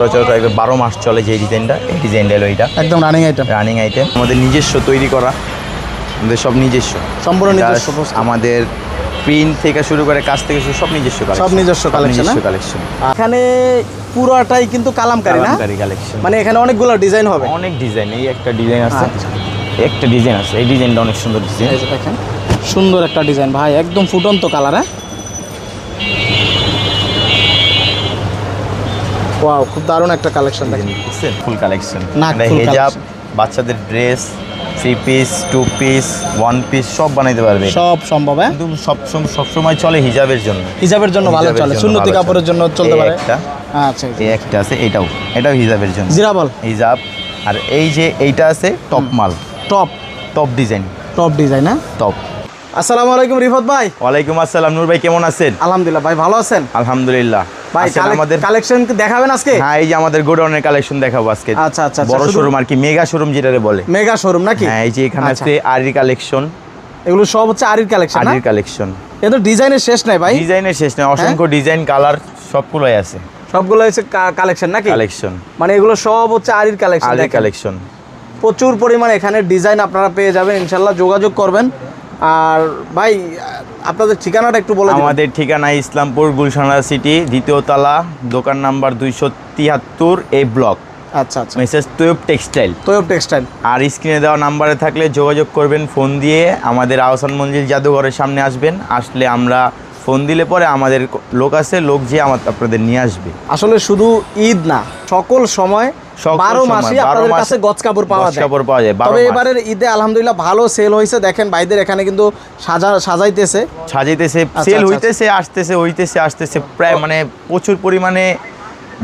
সচরাচর বারো মাস চলে যে ডিজাইনটা এই ডিজাইনটা হলো একদম রানিং আইটেম রানিং আইটেম আমাদের নিজস্ব তৈরি করা আমাদের সব নিজস্ব। সম্পূর্ণ নিজস্ব আমাদের প্রিন্ট থেকে শুরু করে কাজ থেকে শুরু সব নিজস্ব। সব নিজস্ব নিজস্ব হ্যাঁ? কালেকশন এখানে পুরোটাই কিন্তু কালামকারি না? কালেকশন মানে এখানে অনেকগুলো ডিজাইন হবে। অনেক ডিজাইন এই একটা ডিজাইন আছে। আচ্ছা। একটা ডিজাইন আছে এই ডিজাইনটা অনেক সুন্দর ডিজাইন দেখেন সুন্দর একটা ডিজাইন ভাই একদম ফুটন্ত কালার হ্যাঁ? ওয়াও খুব দারুণ একটা কালেকশন দেখেন। ফুল কালেকশন full হেজাব বাচ্চাদের dress three piece two piece one piece সব বানাইতে পারবে। সব সম্ভব হ্যাঁ? কিন্তু সব সব সময় চলে হিজাবের জন্য। হিজাবের জন্য ভালো চলে সুন্নতি কাপড়ের জন্য চলতে পারে। একটা আচ্ছা এই একটা আছে এটাও এটাও হিজাবের জন্য। জিরাবল হিজাব আর এই যে এইটা আছে টপ মাল। Top top design top design হ্যাঁ? টপ আসসালামু আলাইকুম রিফত ভাই। ওয়ালাইকুম আসসালাম। নূর ভাই কেমন আছেন? আলহামদুলিল্লাহ ভাই ভালো আছেন? আলহামদুলিল্লাহ। ভাই আমাদের কালেকশন দেখাবেন আজকে? হ্যাঁ এই যে আমাদের গোডাউনের কালেকশন দেখাবো আজকে। আচ্ছা, আচ্ছা, আচ্ছা, বড় শোরুম আর কি মেগা শোরুম যেটারে বলে। মেগা শোরুম নাকি? হ্যাঁ এই যে এখানে আচ্ছা। আছে কালেকশন। এগুলো সব হচ্ছে আরির কালেকশন আরির কালেকশন। এ ডিজাইনের শেষ নাই ভাই। ডিজাইনের শেষ নেই অসংখ্য ডিজাইন কালার সবগুলোই আছে। সবগুলো হচ্ছে কালেকশন নাকি? কালেকশন। মানে এগুলো সব হচ্ছে আরির কালেকশন আরি কালেকশন। প্রচুর পরিমাণে এখানে ডিজাইন আপনারা পেয়ে যাবেন ইনশাল্লাহ যোগাযোগ করবেন। আর ভাই আপনাদের ঠিকানাটা একটু বলে আমাদের ঠিকানা ইসলামপুর গুলশানা সিটি দ্বিতীয় তলা দোকান নাম্বার দুইশো তিয়াত্তর এ ব্লক। আচ্ছা আচ্ছা। মেসেজ তৈব টেক্সটাইল। তৈব টেক্সটাইল। আর স্ক্রিনে দেওয়া নাম্বারে থাকলে যোগাযোগ করবেন ফোন দিয়ে আমাদের আহসান মঞ্জিল জাদুঘরের সামনে আসবেন। আসলে আমরা ফোন দিলে পরে আমাদের লোক আছে লোক যে আমার আপনাদের নিয়ে আসবে। আসলে শুধু ঈদ না সকল সময় বারো মাসে আপনাদের কাছে গজ কাপড় পাওয়া যায়। কাপড় পাওয়া যায়, তবে এবারের ঈদে আলহামদুলিল্লাহ ভালো সেল হয়েছে। দেখেন ভাইদের এখানে কিন্তু সাজা সাজাইতেছে। সাজাইতেছে আচ্ছা, সেল আচ্ছা, হইতেছে আসতেছে হইতেছে আসতেছে প্রায় মানে প্রচুর পরিমাণে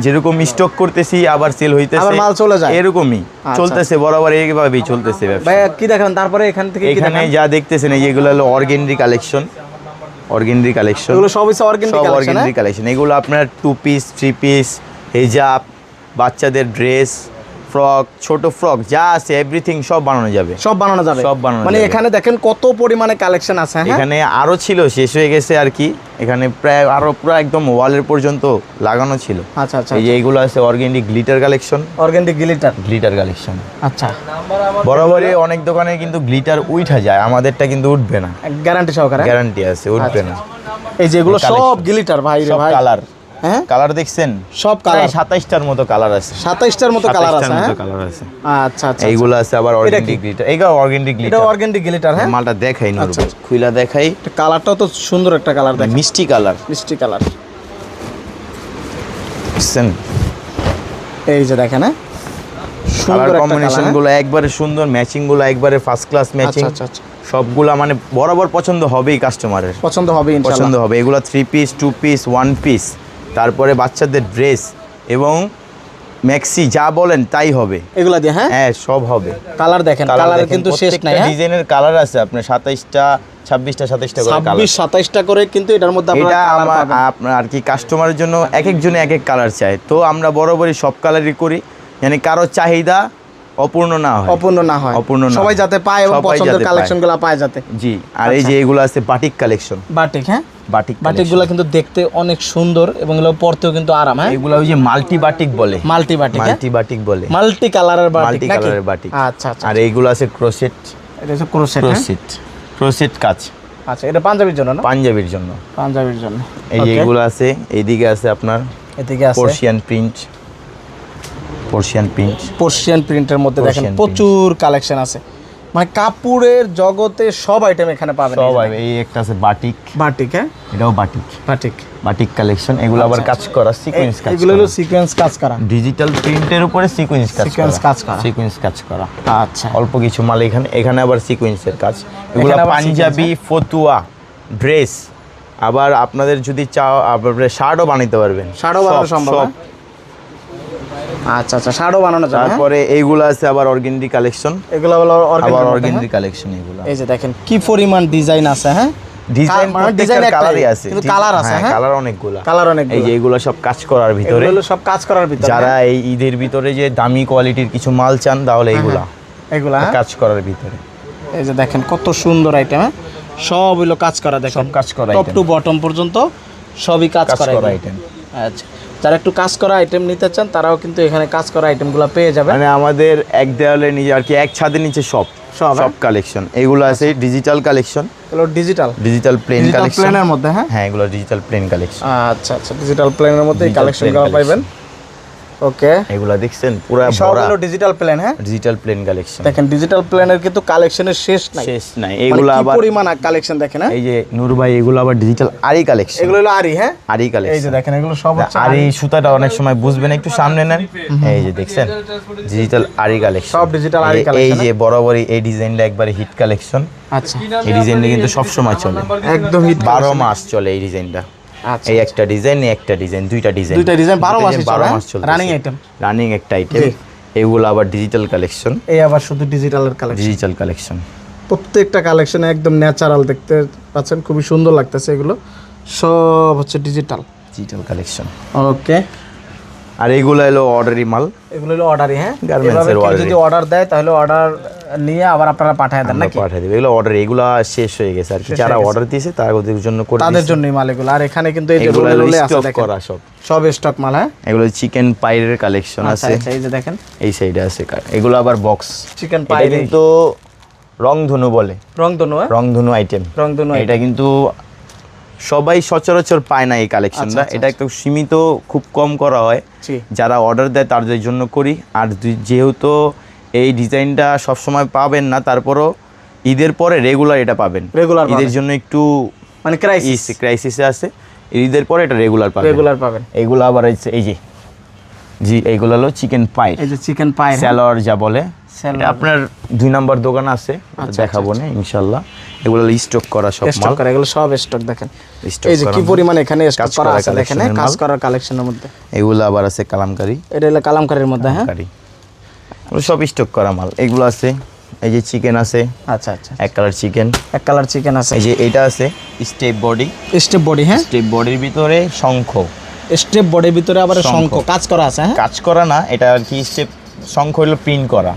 যেরকম স্টক করতেছি আবার সেল হইতেছে। আবার মাল চলে যায়। এরকমই। আচ্ছা। চলতেছে বরাবর এইভাবেই চলতেছে ব্যবসা। কি দেখাবেন তারপরে এখান থেকে এখানে যা দেখতেছেন এই যেগুলো হলো অর্গেন্ডি কালেকশন অর্গেন্ডি কালেকশন এগুলো সব হচ্ছে অর্গেন্ডি কালেকশন অর্গেন্ডি কালেকশন এগুলো আপনার টু পিস থ্রি পিস হেজাব বাচ্চাদের ড্রেস ফ্রক ছোট ফ্রক যা আছে এভরিথিং সব বানানো যাবে। সব বানানো যাবে। সব বানানো মানে এখানে দেখেন কত পরিমাণে কালেকশন আছে হ্যাঁ? এখানে আরও ছিল শেষ হয়ে গেছে আর কি। এখানে প্রায় আরও পুরো একদম ওয়ালের পর্যন্ত লাগানো ছিল। আচ্ছা আচ্ছা এই যে এগুলো আছে organdy glitter collection. Organic glitter. Glitter collection. আচ্ছা। বরাবরই অনেক দোকানে কিন্তু গ্লিটার উঠা যায় আমাদেরটা কিন্তু উঠবে না। গ্যারান্টি সহকারে? গ্যারান্টি আছে উঠবে না। এই যে এগুলো সব গ্লিটার ভাই রে সব ভাই। কালার। হ্যাঁ? কালার দেখছেন? সব কালার সাতাইশটার মতো কালার আছে। সাতাইশটার মতো কালার আছে 27টার মতো হ্যাঁ? কালার আছে। আচ্ছা আচ্ছা এইগুলো আছে আবার এটা অর্গেন্ডি কি? গ্লিটার এইগুলো অর্গেন্ডি এটা গ্লিটার হ্যাঁ? মালটা দেখাই নরবো আচ্ছা। খুইলা দেখাই। কালারটাও তো সুন্দর একটা কালার দেখেন মিষ্টি কালার মিষ্টি কালার বুঝছেন এই যে দেখেন হ্যাঁ? কালার সুন্দর কম্বিনেশন কালারগুলো একবারে সুন্দর ম্যাচিংগুলো একবারে ফার্স্ট ক্লাস ম্যাচিং আচ্ছা আচ্ছা। সবগুলা মানে বরাবর পছন্দ হবেই কাস্টমারের পছন্দ হবে পছন্দ হবে। এগুলো three piece two piece one piece তারপরে বাচ্চাদের ড্রেস এবং ম্যাক্সি যা বলেন তাই হবে। এগুলা দিয়ে হ্যাঁ? হ্যাঁ সব হবে। কালার দেখেন কালার কিন্তু শেষ নাই হ্যাঁ? ডিজাইনের কালার আছে আপনার সাতাইশটা ছাব্বিশটা সাতাইশটা করে কালার ছাব্বিশ সাতাইশটা করে কিন্তু এটার মধ্যে এটা আমার আপনার আর কি কাস্টমারের জন্য এক একজনে এক এক কালার চায়। তো আমরা বরাবরই সব কালারই করি। মানে কারও চাহিদা অপূর্ণ না হয়। অপূর্ণ না হয়। অপূর্ণ না সবাই যাতে পায় এবং পছন্দের যাতে পায়। কালেকশনগুলা পায় যাতে। জি আর এই আচ্ছা। যে এগুলো আছে বাটিক কালেকশন বাটিক হ্যাঁ? বাটিক বাটিকগুলা কিন্তু দেখতে অনেক সুন্দর এবং এগুলো পরতেও কিন্তু আরাম হ্যাঁ? এগুলো ওই যে মাল্টি বাটিক বলে। মাল্টি বাটিক মাল্টি বাটিক বলে। মাল্টি কালারের বাটিক মাল্টি কালারের বাটিক আচ্ছা আচ্ছা আর এইগুলো আছে ক্রোসেট এটা হচ্ছে ক্রোশেট হ্যাঁ? ক্রোসেট ক্রোসেট কাজ। আচ্ছা এটা পাঞ্জাবির জন্য না? পাঞ্জাবির জন্য। পাঞ্জাবির জন্য। এই যে এগুলো আছে এইদিকে আছে আপনার এদিকে আছে। পর্সিয়ান প্রিন্ট পর্সিয়ান প্রিন্ট পর্সিয়ান প্রিন্টের মধ্যে দেখেন প্রচুর কালেকশন আছে। মানে কাপড়ের জগতে সব আইটেম এখানে পাবেন। সব। এই একটা আছে বাটিক বাটিক হ্যাঁ? এটাও বাটিক বাটিক বাটিক কালেকশন এগুলো আবার আচ্ছা, কাজ করা সিকোয়েন্স কাজ এগুলো হলো সিকোয়েন্স কাজ করা। ডিজিটাল প্রিন্টের উপরে সিকোয়েন্স কাজ Sequence কাজ করা। সিকোয়েন্স কাজ করা। আচ্ছা। অল্প কিছু মাল এখানে এখানে আবার সিকোয়েন্সের কাজ। এগুলো পাঞ্জাবি ফতুয়া ড্রেস আবার আপনাদের যদি চাও আপনারা শার্টও বানাইতে পারবেন। শার্টও বানানো সম্ভব। হ্যাঁ? আচ্ছা আচ্ছা শাড়ও বানানো যাবে হ্যাঁ? তারপরে এইগুলো আছে আবার অর্গেন্ডি কালেকশন। এগুলো হলো আবার অর্গেন্ডি কালেকশন এগুলো এই যে দেখেন কি পরিমাণ ডিজাইন আছে হ্যাঁ? ডিজাইন মানে ডিজাইন কালারই আছে। কিন্তু কালার আছে হ্যাঁ কালার অনেকগুলা। কালার অনেক এই যে এগুলো সব কাজ করার ভিতরে। হলো সব কাজ করার ভিতরে যারা হ্যাঁ? এই ঈদের ভিতরে যে দামি কোয়ালিটির কিছু মাল চান তাহলে এইগুলা এগুলা। হ্যাঁ? কাজ করার ভিতরে। এই যে দেখেন কত সুন্দর আইটেম হ্যাঁ? সব হলো কাজ করা দেখেন। সব কাজ করা টপ item। টু বটম পর্যন্ত সবই কাজ করা item। আচ্ছা। যারা একটু কাজ করা আইটেম নিতে চান তারাও কিন্তু এখানে কাজ করা আইটেমগুলো পেয়ে যাবে মানে আমাদের এক দেওয়ালে নিচে আর কি এক ছাদের নিচে সব সব, হ্যাঁ? সব কালেকশন এগুলো আছে ডিজিটাল কালেকশন এগুলো digital digital plain digital collection প্লেনের মধ্যে হ্যাঁ। হ্যাঁ এগুলো ডিজিটাল প্লেন কালেকশন আচ্ছা আচ্ছা ডিজিটাল প্লেনের মধ্যে এই Digital কালেকশনগুলো পাবেন পাইবেন। ওকে এগুলো দেখছেন পুরো ভরা। সবগুলো ডিজিটাল প্লেন হ্যাঁ? ডিজিটাল প্লেন কালেকশন দেখেন ডিজিটাল প্লেনের কিন্তু কালেকশনের শেষ নাই। শেষ নাই। মানে এগুলো আবার পরিমাণ কালেকশন দেখেন হ্যাঁ? এই যে নূর ভাই এগুলো আবার ডিজিটাল আরি কালেকশন এগুলো হলো আরি হ্যাঁ? আরি এই যে কালেকশন দেখেন এগুলো সব হচ্ছে আর সুতাটা অনেক সময় বুঝবেন একটু সামনে নেন। এই যে দেখছেন ডিজিটাল আরি কালেকশন সব digital আরি এই যে বরাবরই এই ডিজাইনটা একবারে হিট কালেকশন আচ্ছা। এই ডিজাইনটা কিন্তু সব সময় চলে। একদম হিট বারো মাস চলে এই ডিজাইনটা। এই একটা ডিজাইন এই একটা ডিজাইন দুইটা ডিজাইন দুইটা বারো মাসই বারো চলে, মাস হ্যাঁ? চলে রানিং আইটেম রানিং একটা আইটেম এইগুলো এগুলো আবার ডিজিটাল কালেকশন এই আবার শুধু ডিজিটালের কালেকশন ডিজিটাল কালেকশন প্রত্যেকটা কালেকশন একদম ন্যাচারাল দেখতে পাচ্ছেন খুবই সুন্দর লাগতেছে এগুলো। সব হচ্ছে ডিজিটাল ডিজিটাল কালেকশন ওকে আর এগুলো হলো অর্ডারি মাল। এগুলো হলো অর্ডারই হ্যাঁ? এর কেউ যদি অর্ডার দেয় তাহলে অর্ডার নিয়ে আবার আপনারা পাঠিয়ে দেন নাকি? পাঠিয়ে দেবে। এগুলো অর্ডার এগুলো শেষ হয়ে গেছে আর কি। যারা অর্ডার দিয়েছে তাদের জন্য করে তাদের জন্যই মাল এগুলো। আর এখানে কিন্তু এই যে রোলে আছে দেখেন। করা সব। সব স্টক মাল হ্যাঁ? এগুলো চিকেন পাইরের কালেকশন আছে। আচ্ছা এই যে দেখেন। এই সাইডে আছে এগুলো আবার বক্স চিকেন এটা পাই কিন্তু রংধনু বলে। রং দনু হ্যাঁ? রংধনু আইটেম রং দনু এটা কিন্তু সবাই সচরাচর পায় না এই কালেকশনটা আচ্ছা, এটা একটু সীমিত খুব কম করা হয়। যারা অর্ডার দেয় তাদের জন্য করি। আর যেহেতু এই ডিজাইনটা সবসময় পাবেন না তারপরও ঈদের পরে রেগুলার এটা পাবেন। Regular ঈদের জন্য একটু মানে ক্রাইসিস ক্রাইসিসে আছে। ঈদের পরে এটা রেগুলার পাবেন। রেগুলার পাবেন। এইগুলো আবার হচ্ছে এই যে জি এইগুলো হলো চিকেন পাই এই যে চিকেন পাই স্যালোয়ার যা বলে। আপনার দুই নাম্বার দোকান আছে। আচ্ছা, দেখাবো না ইনশাল্লাহ। এগুলো স্টক করা সব স্টক করা এগুলো সব স্টক দেখেন। এই যে কি পরিমাণ এখানে স্টক করা আছে দেখেন? কাজ করার কালেকশনের মধ্যে। এগুলো আবার আছে কালামকারি। এটা হলো কালামকারীর মধ্যে হ্যাঁ? এগুলো সব স্টক করা মাল। এগুলো আছে এই যে চিকেন আছে। আচ্ছা আচ্ছা এক কালার চিকেন এক কালার চিকেন আছে। এই যে এটা আছে স্টেপ বডি স্টেপ বডি হ্যাঁ? স্টেপ বডির ভিতরে শঙ্খ। স্টেপ বডির ভিতরে আবার। শঙ্খ। কাজ করা আছে হ্যাঁ? কাজ করা না এটা আর কি স্টেপ শঙ্খ হলো প্রিন্ট করা।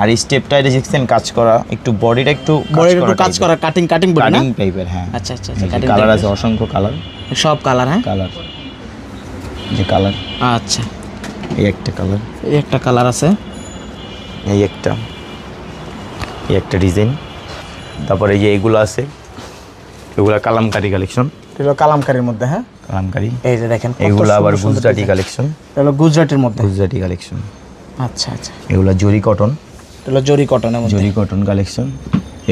আর স্টেপটা দেখছেন কাজ করা একটু বডিটা একটু বডির একটু কাজ করা কাটিং কাটিং বডি কাটিং টাইপের হ্যাঁ। আচ্ছা আচ্ছা আচ্ছা কাটিং কালার আছে অসংখ্য কালার সব কালার হ্যাঁ? কালার যে কালার আচ্ছা। এই একটা কালার এই একটা কালার আছে। এই একটা। এই একটা ডিজাইন তারপরে এই যে এগুলো আছে এগুলো কালামকারি কালেকশন এটা হলো কালামকারীর মধ্যে হ্যাঁ? কালামকারি। এই যে দেখেন এগুলো আবার গুজরাটি কালেকশন এটা হলো গুজরাটের মধ্যে। গুজরাটি কালেকশন আচ্ছা আচ্ছা। এগুলো জরি কটন এটা হলো জরি কটনের মধ্যে। জরি কটন কালেকশন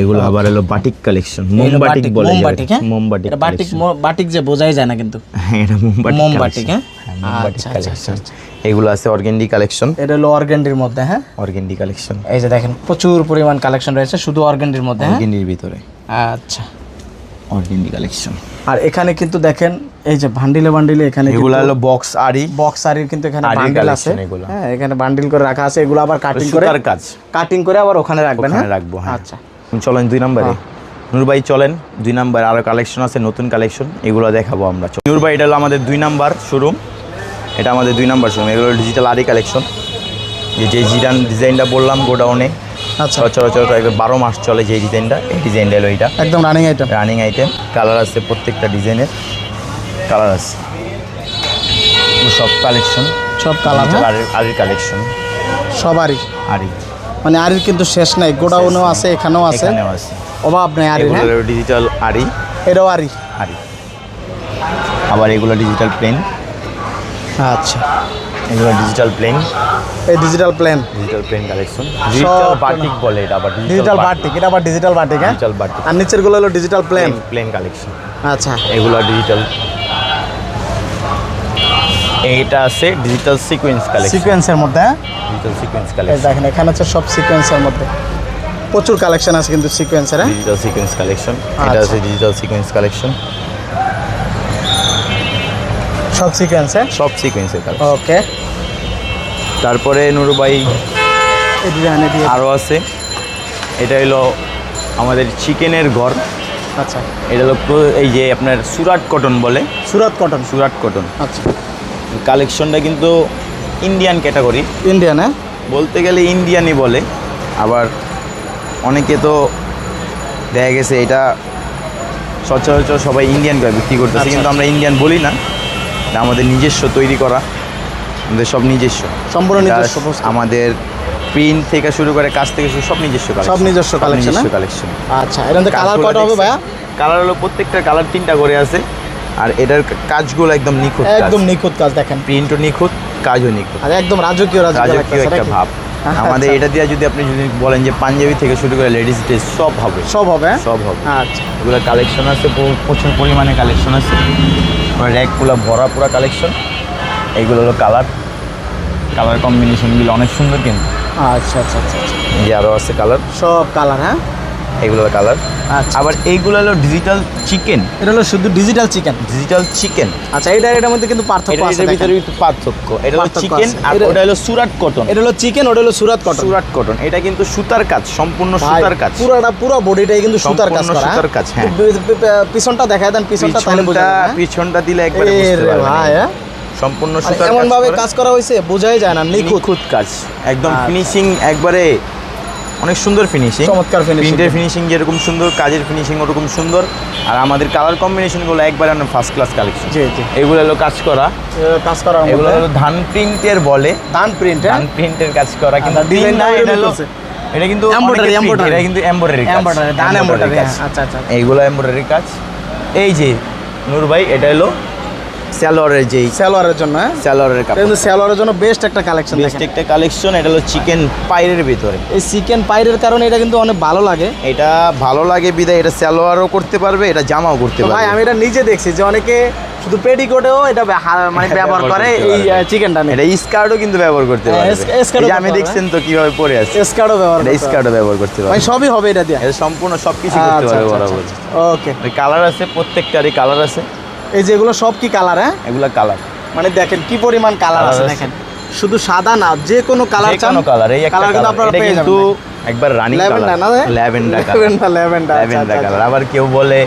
এগুলো আবার হলো বাটিক কালেকশন এই মোমবাটিক বাটিক, বলে মোমবাটিক হ্যাঁ? মোমবাটিক এটা বাটিক বাটিক যে বোঝাই যায় না কিন্তু। হ্যাঁ এটা মোমবাটিক মোমবাটিক, collection। হ্যাঁ? আচ্ছা, আচ্ছা, এগুলো আছে অর্গেন্ডি কালেকশন এটা হলো অর্গেন্ডির মধ্যে হ্যাঁ? অর্গেন্ডি কালেকশন এই যে দেখেন প্রচুর পরিমাণ কালেকশন রয়েছে শুধু অর্গেন্ডির মধ্যে হ্যাঁ? অর্গেন্ডির ভিতরে। আচ্ছা। অর্গেন্ডি কালেকশন আর এখানে কিন্তু দেখেন এই যে বান্ডিলে বান্ডিলে এখানে এগুলো হলো বক্স আরি বক্স আরির কিন্তু এখানে বান্ডিল আছে। হ্যাঁ এখানে বান্ডিল করে রাখা আছে। এগুলো আবার কাটিং করে সুতার কাজ। কাটিং করে আবার ওখানে রাখবেন হ্যাঁ? রাখব হ্যাঁ। আচ্ছা। চলেন দুই নম্বরে। হ্যাঁ। নূর ভাই চলেন। দুই নাম্বার আরও কালেকশন আছে নতুন কালেকশন এগুলো দেখাবো আমরা। নূর ভাই এটা হলো আমাদের দুই নাম্বার শোরুম এটা আমাদের দুই নাম্বার শোরুম এগুলো ডিজিটাল আরি কালেকশন যে যে জিরান ডিজাইনটা বললাম গোডাউনে আচ্ছা। সচরাচর বারো মাস চলে যে ডিজাইনটা এই ডিজাইনটা হলো এটা। একদম running item running item colour আছে প্রত্যেকটা ডিজাইনের কালার আছে। সব কালেকশন সব কালার আরির কালেকশন সবারই আরি মানে আরির কিন্তু শেষ নাই গোডাউনও আছে এখানেও আছে। অভাব নেই হ্যাঁ? ডিজিটাল আরি এটাও আরি আরি আবার এগুলো ডিজিটাল প্লেন আচ্ছা। এগুলো ডিজিটাল প্লেন এই digital plan digital plain collection digital batik বলে এটা আবার ডিজিটাল বাটিক এটা আবার ডিজিটাল বাটিক হ্যাঁ? ডিজিটাল বাটিক আর নিচেরগুলো হলো ডিজিটাল প্লেন প্লেন কালেকশন আচ্ছা। এগুলো ডিজিটাল এইটা আছে ডিজিটাল সিকোয়েন্স কালেকশন সিকোয়েন্সের মধ্যে ডিজিটাল সিকোয়েন্স কালেকশন দেখেন এখানে হচ্ছে সব সিকোয়েন্সের মধ্যে। প্রচুর কালেকশন আছে কিন্তু সিকোয়েন্সের ডিজিটাল সিকোয়েন্স কালেকশন এটা আচ্ছা। আছে ডিজিটাল সিকোয়েন্স কালেকশন সব সিকোয়েন্সে সব কালেকশন ওকে তারপরে নুরু ভাই এই ডিজাইনে দিয়ে আরও আছে। এটা হলো আমাদের চিকেনের ঘর। আচ্ছা। এটা হলো এই যে আপনার সুরাট কটন বলে। সুরাট কটন। সুরাট কটন। আচ্ছা। কালেকশনটা কিন্তু ইন্ডিয়ান ক্যাটাগরি ইন্ডিয়ান হ্যাঁ? বলতে গেলে ইন্ডিয়ানই বলে। আবার অনেকে তো দেখা গেছে এটা সচরাচর সবাই ইন্ডিয়ান করে বিক্রি করতেছে। আচ্ছা, কিন্তু আমরা ইন্ডিয়ান বলি না। এটা আমাদের নিজস্ব তৈরি করা। আমাদের সব নিজস্ব। সম্পূর্ণ নিজস্ব আমাদের প্রিন্ট থেকে শুরু করে কাজ থেকে শুরু সব নিজস্ব। সব নিজস্ব কালেকশন নিজস্ব হ্যাঁ? কালেকশন আচ্ছা এর মধ্যে কালার কয়টা হবে ভাইয়া? কালার হলো প্রত্যেকটা কালার তিনটা করে আছে। আর এটার কাজগুলো একদম নিখুঁত একদম নিখুঁত কাজ দেখেন। প্রিন্টও নিখুঁত কাজও নিখুঁত। আর একদম রাজকীয় রাজকীয় রাজকীয় একটা ভাব। আচ্ছা। আমাদের এটা দিয়ে যদি আপনি যদি বলেন যে পাঞ্জাবি থেকে শুরু করে লেডিস ড্রেস সব হবে। সব হবে হ্যাঁ? সব হবে। আচ্ছা। এগুলো কালেকশন আছে প্রচুর পরিমাণে কালেকশন আছে। র্যাকগুলো ভরা পুরা কালেকশন এইগুলো হলো কালার কালার কম্বিনেশনগুলো অনেক সুন্দর কিন্তু। আচ্ছা আচ্ছা আচ্ছা আচ্ছা। আরও আছে কালার সব কালার হ্যাঁ? এইগুলো কালার আচ্ছা। আবার এইগুলো হলো ডিজিটাল চিকেন এটা হলো শুধু ডিজিটাল চিকেন ডিজিটাল চিকেন আচ্ছা এটা এটার মধ্যে কিন্তু পার্থক্য আছে এটার ভিতরে একটু পার্থক্য। এটা হলো চিকেন আর ওটা হলো সুরাট কটন এটা হলো চিকেন ওটা হলো সুরাত কটন সুরাট কটন এটা কিন্তু সুতার কাজ সম্পূর্ণ সুতার কাজ। পুরোটা পুরো বডিটাই কিন্তু সুতার কাজ করা সুতার কাজ, হ্যাঁ। পিছনটা দেখায় দেন পিছনটা তাহলে বোঝা পিছনটা হ্যাঁ? পিছনটা দিলে একবারে বুঝতে পারবেন। ভাই, হ্যাঁ? সম্পূর্ণ সুতার এমন ভাবে কাজ করা হয়েছে বোঝাই যায় না নিখুঁত। কাজ একদম আচ্ছা। ফিনিশিং একবারে অনেক সুন্দর ফিনিশিং চমৎকার finishing। প্রিন্টের ফিনিশিং যেরকম সুন্দর কাজের ফিনিশিং ওরকম সুন্দর। আর আমাদের কালার কম্বিনেশনগুলো একবারে ফার্স্ট ক্লাস কালেকশন জি জি। এগুলো হলো কাজ করা। কাজ করা এগুলো হলো ধান প্রিন্টের বলে। ধান প্রিন্ট ধান প্রিন্টের কাজ করা। কিন্তু আচ্ছা, print না, এটা হলো এটা কিন্তু Embroidery, অনেকে এটা কিন্তু এমব্রয়ডারি এমব্রয়ডারি ধান এমব্রয়ডারি আচ্ছা আচ্ছা এইগুলো এমব্রয়ডারি কাজ। এই যে নূর ভাই এটা হলো স্যালোয়ারের যেই সালোয়ারের জন্য হ্যাঁ? স্যালোয়ারের কাপড়। কিন্তু সালোয়ারের জন্য বেস্ট একটা কালেকশন বেস্ট একটা কালেকশন এটা হলো চিকেন পাইরের ভিতরে। এই চিকেন পাইরের কারণে এটা কিন্তু অনেক ভালো লাগে। এটা ভালো লাগে বিদায় এটা সালোয়ারও করতে পারবে এটা জামাও করতে তো ভাই আমি এটা নিজে দেখছি যে অনেকে শুধু পেটিকোটেও এটা মানে ব্যবহার করে এই চিকেনটা এটা স্কার্টও কিন্তু ব্যবহার করতে হ্যাঁ, পারবে। যে আমি দেখছেন তো কীভাবে পরে আছে। স্কার্টও ব্যবহার এটা স্কার্টও ব্যবহার করতে ভাই পারবে সবই হবে এটা দিয়ে। এটা সম্পূর্ণ সব কিছু করতে আচ্ছা, পারবে আচ্ছা, বরাবর। ওকে কালার আছে প্রত্যেকটারই কালার আছে। এই যে এগুলো সব কি কালার হ্যাঁ? এগুলা কালার। মানে দেখেন কি পরিমাণ কালার আছে। দেখেন। শুধু সাদা না যে কোনো কালার কোনো কালার এই একটা কালার কিন্তু আপনারা পেয়ে কিন্তু যাবেন। একবার running colour lavender colour lavender lavender lavender colour আবার কেউ বলে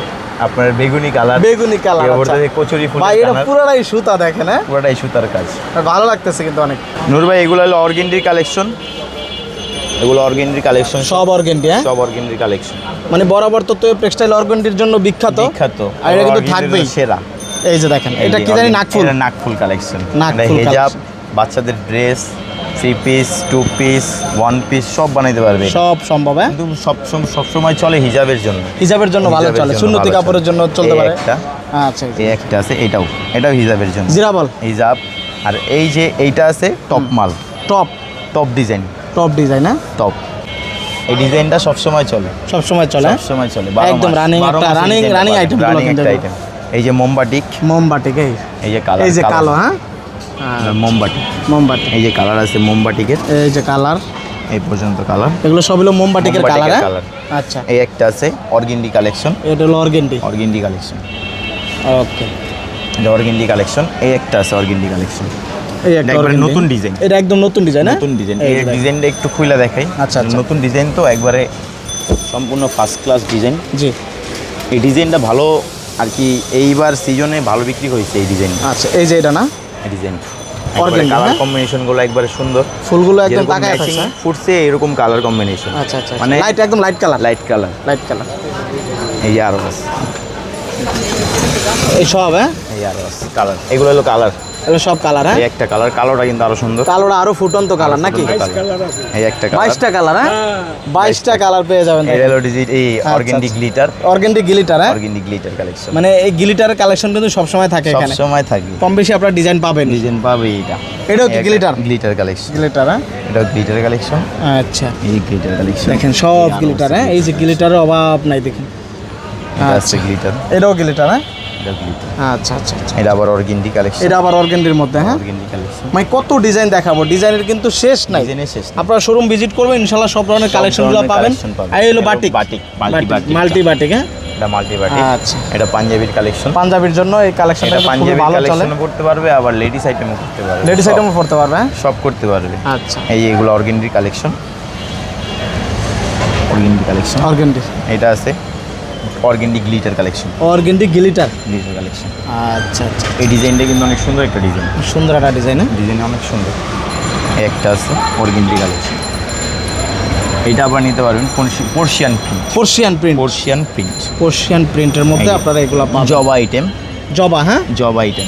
আপনার বেগুনি কালার বেগুনি কালার কেউ বলতে কচুরি ফুল ভাই এটা পুরোটাই সুতা দেখেন হ্যাঁ? পুরোটাই সুতার কাজ। ভালো লাগতেছে কিন্তু অনেক। নূর ভাই এগুলো হলো অর্গেন্ডির কালেকশন এগুলো অর্গেন্ডির কালেকশন। সব অর্গেন্ডি হ্যাঁ? সব অর্গেন্ডির কালেকশন। মানে বরাবর তো টেক্সটাইল অর্গেন্ডির জন্য বিখ্যাত। বিখ্যাত। আর এটা কিন্তু থাকবেই। সেরা। এই যে দেখেন এটা কি জানি নাকফুল। নাকফুল কালেকশন। নাকফুল হিজাব বাচ্চাদের dress three piece two piece one piece সব বানাইতে পারবে। সব সম্ভব হ্যাঁ? কিন্তু সব সব সময় চলে হিজাবের জন্য। হিজাবের জন্য ভালো চলে সুন্নতি কাপড়ের জন্য চলতে পারে। একটা আচ্ছা এই একটা আছে এটাও। এটাও হিজাবের জন্য। জিরাবল। হিজাব। আর এই যে এইটা আছে টপ মাল। Top. Top design. Top design হ্যাঁ? টপ এই ডিজাইনটা সব সময় চলে। সব সময় চলে হ্যাঁ? সব সময় চলে একদম running একটা- running- running item গুলো রানিং কিন্তু একটা আইটেম এই যে মোমবাটিক মোমবাটিক এই। এই যে কালার এই যে কালো হ্যাঁ? মোমবাটিক মোমবাটি এই যে কালার আছে মোমবাটিকের এই যে কালার। এই পর্যন্ত কালার। এগুলো সব হলো মোমবাটিকের কালার হ্যাঁ? colour। আচ্ছা। এই একটা আছে অর্গিন্ডি কালেকশন। এটা হলো অর্গেন্ডি অর্গিন্ডি কালেকশন। ওকে। এটা অর্গিন্ডি কালেকশন। এই একটা আছে অর্গিন্ডি কালেকশন। এই একটা নতুন ডিজাইন এটা একদম নতুন ডিজাইন হ্যাঁ? নতুন ডিজাইন এই। ডিজাইনটা একটু খুলে দেখাই। আচ্ছা, আচ্ছা। নতুন ডিজাইন তো একবারে সম্পূর্ণ ফার্স্ট ক্লাস ডিজাইন জি। এই ডিজাইনটা ভালো আর কি এইবার সিজনে ভালো বিক্রি হয়েছে এই ডিজাইন আচ্ছা এই যে এটা না? ডিজাইন কালার হ্যাঁ? কম্বিনেশনগুলো একবারে সুন্দর। ফুলগুলো একদম তাকায় matching ফুটছে এরকম কালার কম্বিনেশন আচ্ছা আচ্ছা মানে লাইট একদম light colour light colour light colour এই আরও এই সব হ্যাঁ? এই আরও কালার এগুলো হলো কালার এগুলো সব কালার হ্যাঁ? একটা কালার কালোটা কিন্তু আরও সুন্দর। কালোটা আরও ফুটন্ত কালার নাকি? এই একটা কালার। বাইশটা কালার হ্যাঁ? বাইশটা কালার পেয়ে যাবেন এটা হলো ডিজিট এই আচ্ছা, আচ্ছা। গ্লিটার অর্গেন্ডি গিলিটার হ্যাঁ? অর্গেন্ডি গ্লিটার কালেকশন মানে এই গিলিটারের কালেকশন কিন্তু সবসময় থাকে সব এখানে। সময় থাকবে কম বেশি আপনার ডিজাইন পাবেন। ডিজাইন পাবে এটা এটাও কি glitter? গ্লিটার কালেকশন গিলিটার হ্যাঁ? এটাও গ্লিটার কালেকশন আচ্ছা। এই গ্লিটার কালেকশন দেখেন সব গিলিটার হ্যাঁ? এই যে গিলিটারের অভাব নাই দেখেন। আছে গ্লিটার এটাও গিলিটার হ্যাঁ? গ্লিটার আচ্ছা আচ্ছা আচ্ছা। এটা আবার অর্গেন্ডি কালেকশন এটা আবার অর্গেন্ডির মধ্যে হ্যাঁ? অর্গেন্ডি কালেকশন মানে কত ডিজাইন দেখাবো? ডিজাইনের কিন্তু শেষ নাই। শেষ। আপনারা শোরুম ভিজিট করবেন ইনশাল্লাহ সব ধরনের কালেকশনগুলো পাবেন। আর হলো batik batik, multi batik. Multi batik হ্যাঁ? এটা মাল্টি বাটিক আচ্ছা। এটা পাঞ্জাবির কালেকশন পাঞ্জাবির জন্য এই কালেকশনটা চলে। কালেকশনও করতে পারবে আবার লেডিস আইটেমও করতে পারবে। লেডিস আইটেমও পড়তে পারবে হ্যাঁ? সব করতে পারবে। আচ্ছা। এই এগুলো অর্গেন্ডির কালেকশন অর্গেন্ডি কালেকশন অর্গেন্ডি এটা আছে। Organdy glitter collection. Organdy glitter? Glitter collection. আচ্ছা আচ্ছা। এই ডিজাইনটা কিন্তু অনেক সুন্দর একটা ডিজাইন। সুন্দর একটা ডিজাইন হ্যাঁ? ডিজাইন অনেক সুন্দর। একটা আছে অর্গেন্ডি কালেকশন। এটা আবার নিতে পারবেন Persian print Persian print Persian print Persian প্রিন্টের মধ্যে আপনারা এগুলো পাবেন। জবা আইটেম জবা হ্যাঁ? জব আইটেম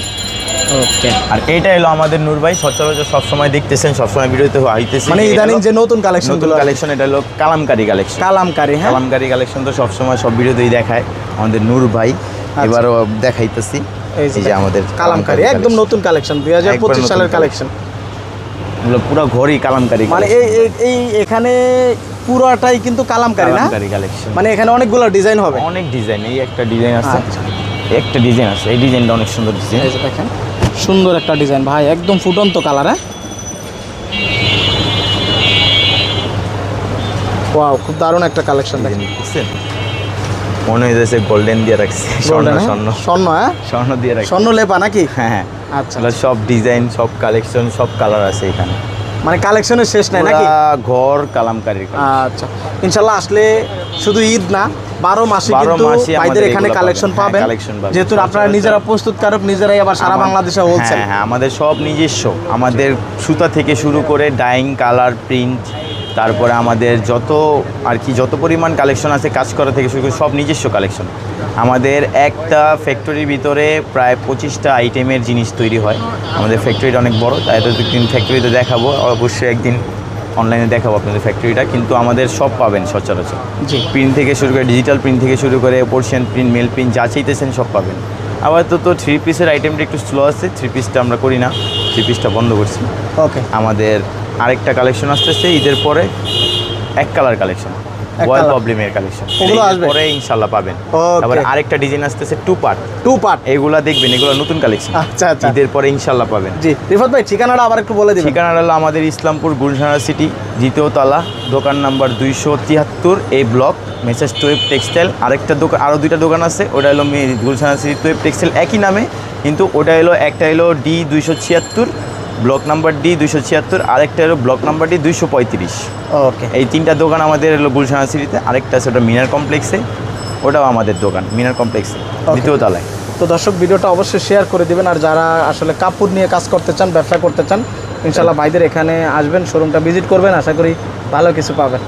ওকে আর এটা হলো আমাদের নূর ভাই সচরাচর সবসময় দেখতেছেন সবসময় ভিডিওতে হইতেছে মানে ইদানিং যে নতুন কালেকশন নতুন কালেকশন এটা হলো কালামকারি কালেকশন কালামকারি হ্যাঁ? কালামকারি কালেকশন তো সবসময় সব ভিডিওতেই দেখায় আমাদের নূর ভাই। এবারও দেখাইতেছি। এই যে আমাদের কালামকারি একদম নতুন কালেকশন দুই হাজার পঁচিশ সালের কালেকশন এগুলো পুরো ঘরই কালামকারি মানে এই এই- এখানে পুরোটাই কিন্তু কালামকারি না? কালেকশন মানে এখানে অনেকগুলো ডিজাইন হবে। অনেক ডিজাইন এই একটা ডিজাইন আছে। আচ্ছা। একটা ডিজাইন আছে এই ডিজাইনটা অনেক সুন্দর ডিজাইন এই দেখেন। সুন্দর একটা ডিজাইন। ভাই একদম ফুটন্ত কালার হ্যাঁ? ওয়াও খুব দারুণ একটা কালেকশন দেখেন। বুঝছেন? মনে হয়েছে গোল্ডেন দিয়ে রাখছে। স্বর্ণ হ্যাঁ? স্বর্ণ। স্বর্ণ হ্যাঁ? স্বর্ণ দিয়ে রাখছি। স্বর্ণ লেপা নাকি? হ্যাঁ হ্যাঁ। আচ্ছা সব ডিজাইন সব কালেকশন সব কালার আছে এখানে। মানে কালেকশনের শেষ নাই নাকি? ঘর কালামকারীর আচ্ছা ইনশাল্লাহ আসলে শুধু ঈদ না বারো মাসে বারো কিন্তু ভাইদের এখানে কালেকশন পাবে কালেকশন পাবেন। যেহেতু আপনারা নিজেরা প্রস্তুতকারক নিজেরাই আবার সারা বাংলাদেশে হোলসেল হ্যাঁ হ্যাঁ আমাদের সব নিজস্ব। আমাদের সুতা থেকে শুরু করে ডাইং কালার প্রিন্ট তারপরে আমাদের যত আর কি যত পরিমাণ কালেকশন আছে কাজ করা থেকে শুরু করে সব নিজস্ব কালেকশন আমাদের একটা ফ্যাক্টরির ভিতরে প্রায় পঁচিশটা আইটেমের জিনিস তৈরি হয়। আমাদের ফ্যাক্টরিটা অনেক বড় তাই তো একদিন ফ্যাক্টরিতে দেখাবো অবশ্যই একদিন অনলাইনে দেখাবো আপনাদের ফ্যাক্টরিটা কিন্তু আমাদের সব পাবেন সচরাচর। জি। প্রিন্ট থেকে শুরু করে ডিজিটাল প্রিন্ট থেকে শুরু করে পোর্শন প্রিন্ট মেল প্রিন্ট যা চাইতেছেন সব পাবেন। আবার তো তো থ্রি পিসের আইটেমটা একটু স্লো আছে থ্রি পিসটা আমরা করি না থ্রি পিসটা বন্ধ করছি। ওকে আমাদের আরেকটা কালেকশন আসতেছে ঈদের পরে এক কালার কালেকশন ওয়াল প্রবলেমের কালেকশন ওগুলো আসবে? পরে ইনশাল্লাহ পাবেন. তারপরে আরেকটা ডিজাইন আসতেছে টু পার্ট টু পার্ট এগুলা দেখবেন এগুলো নতুন কালেকশন আচ্ছা আচ্ছা। ঈদের পরে ইনশাল্লাহ পাবেন। জি রিফাত ভাই ঠিকানাটা আবার একটু বলে দিবেন। ঠিকানাটা হলো আমাদের ইসলামপুর গুলশানা সিটি দ্বিতীয় তলা দোকান নাম্বার দুইশো তিয়াত্তর এই ব্লক মেসেজ টুয়েব টেক্সটাইল। আরেকটা দোকান আরও দুইটা দোকান আছে ওটা হলো মে- গুলশানা সিটি টুয়েব টেক্সটাইল একই নামে কিন্তু ওটা হলো একটা হলো ডি দুইশো ছিয়াত্তর ব্লক নাম্বার ডি দুইশো ছিয়াত্তর আরেকটা হলো ব্লক নাম্বার ডি দুইশো পঁয়ত্রিশ। ওকে। এই তিনটা দোকান আমাদের হলো গুলশানা সিটিতে আরেকটা আছে ওটা মিনার কমপ্লেক্সে ওটাও আমাদের দোকান মিনার কমপ্লেক্সে দ্বিতীয় তালায়। তো দর্শক ভিডিওটা অবশ্যই শেয়ার করে দেবেন আর যারা আসলে কাপড় নিয়ে কাজ করতে চান ব্যবসা করতে চান ইনশাল্লাহ ভাইদের এখানে আসবেন শোরুমটা ভিজিট করবেন আশা করি ভালো কিছু পাবেন।